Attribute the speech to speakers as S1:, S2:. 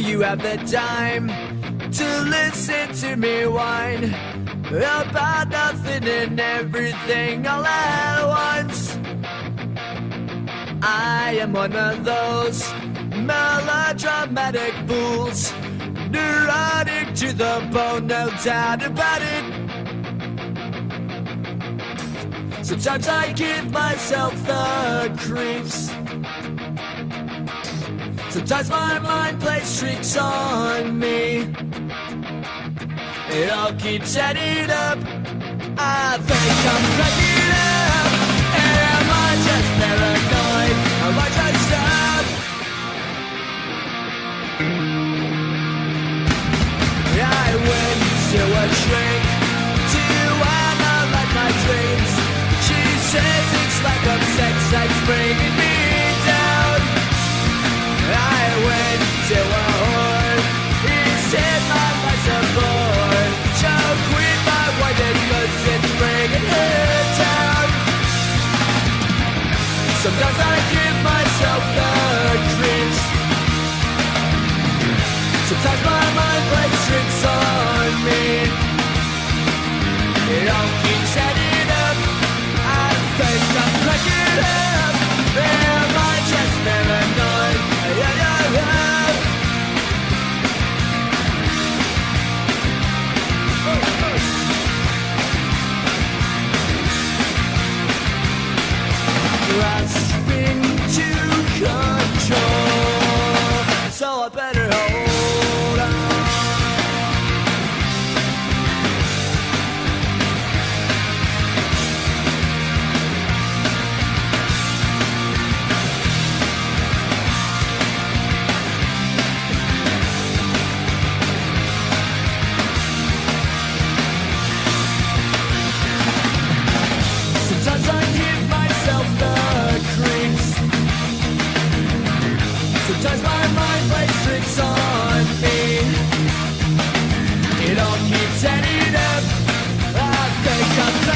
S1: you have the time to listen to me whine about nothing and everything all at once? I am one of those melodramatic fools, neurotic to the bone, no doubt about it. Sometimes I give myself the creeps. Sometimes my mind plays tricks on me. It all keeps adding up. I think I'm cracking up. Am I just paranoid? Am I just stuck? I went to a shrink to analyze my dreams. She says it's like a sex that's bringing. Sometimes I give myself that Sometimes my mind plays tricks on me. It all keeps ending up. I think I'm.